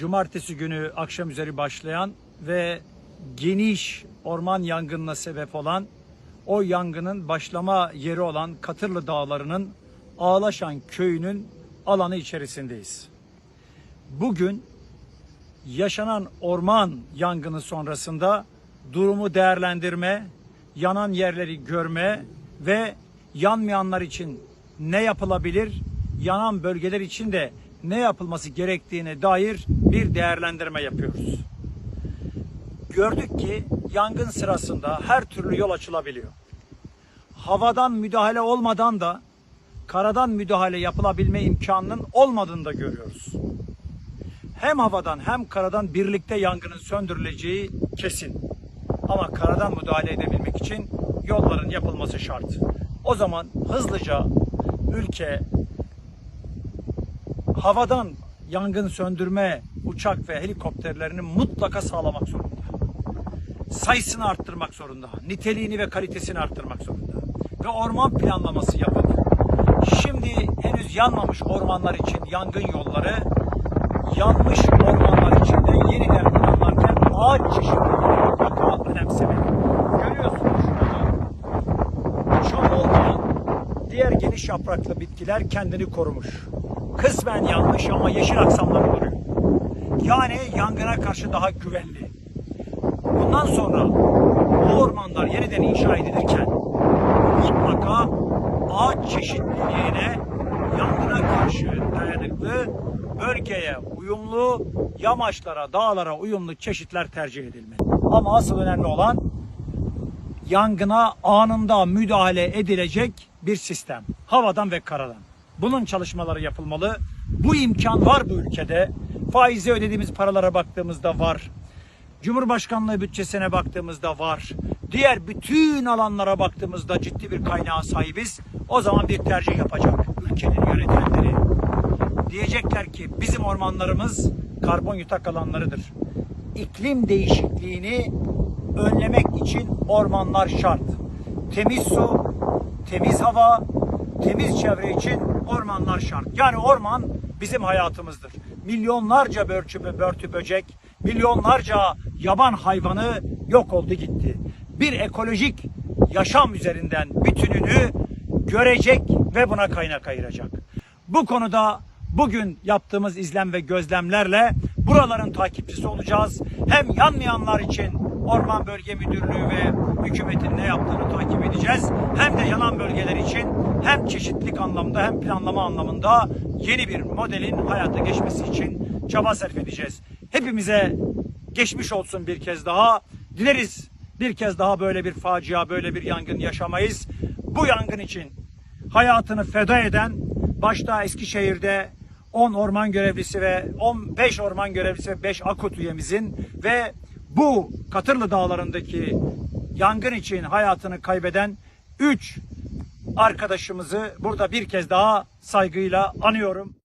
cumartesi günü akşam üzeri başlayan ve geniş orman yangınına sebep olan o yangının başlama yeri olan Katırlı Dağları'nın Ağlaşan köyünün alanı içerisindeyiz. Bugün yaşanan orman yangını sonrasında durumu değerlendirme, yanan yerleri görme ve yanmayanlar için ne yapılabilir, yanan bölgeler için de ne yapılması gerektiğine dair bir değerlendirme yapıyoruz. Gördük ki yangın sırasında her türlü yol açılabiliyor. Havadan müdahale olmadan da karadan müdahale yapılabilme imkanının olmadığını da görüyoruz. Hem havadan hem karadan birlikte yangının söndürüleceği kesin. Ama karadan müdahale edebilmek için yolların yapılması şart. O zaman hızlıca ülke havadan yangın söndürme uçak ve helikopterlerini mutlaka sağlamak zorunda. Sayısını arttırmak zorunda. Niteliğini ve kalitesini arttırmak zorunda. Ve orman planlaması yapıp şimdi henüz yanmamış ormanlar için yangın yolları yanmış ormanlar için de yeniden planlarken ağaç çeşitliliğini mutlaka önemsemeli. Görüyorsunuz şurada çam olmayan diğer geniş yapraklı bitkiler kendini korumuş. Kısmen yanmış ama yeşil aksamları duruyor. Yani yangına karşı daha güvenli. Bundan sonra bu ormanlar yeniden inşa edilirken mutlaka ağaç çeşitliliğine yangına karşı dayanıklı bölgeye uyumlu yamaçlara, dağlara uyumlu çeşitler tercih edilmeli. Ama asıl önemli olan yangına anında müdahale edilecek bir sistem. Havadan ve karadan. Bunun çalışmaları yapılmalı. Bu imkan var bu ülkede. Faize ödediğimiz paralara baktığımızda var. Cumhurbaşkanlığı bütçesine baktığımızda var. Diğer bütün alanlara baktığımızda ciddi bir kaynağa sahibiz. O zaman bir tercih yapacak ülkenin yönetenleri. Diyecekler ki bizim ormanlarımız karbon yutak alanlarıdır. İklim değişikliğini önlemek için ormanlar şart. Temiz su, temiz hava, temiz çevre için ormanlar şart. Yani orman bizim hayatımızdır. Milyonlarca börtü, börtü böcek, milyonlarca yaban hayvanı yok oldu gitti. Bir ekolojik yaşam üzerinden bütününü görecek ve buna kaynak ayıracak. Bu konuda bugün yaptığımız izlem ve gözlemlerle buraların takipçisi olacağız. Hem yanmayanlar için Orman Bölge Müdürlüğü ve hükümetin ne yaptığını takip edeceğiz. Hem de yanan bölgeler için hem çeşitlilik anlamda hem planlama anlamında yeni bir modelin hayata geçmesi için çaba sarf edeceğiz. Hepimize geçmiş olsun bir kez daha. Dileriz bir kez daha böyle bir facia, böyle bir yangın yaşamayız. Bu yangın için hayatını feda eden başta Eskişehir'de 10 orman görevlisi ve 15 orman görevlisi ve 5 akut üyemizin ve bu Katırlı Dağları'ndaki yangın için hayatını kaybeden 3 arkadaşımızı burada bir kez daha saygıyla anıyorum.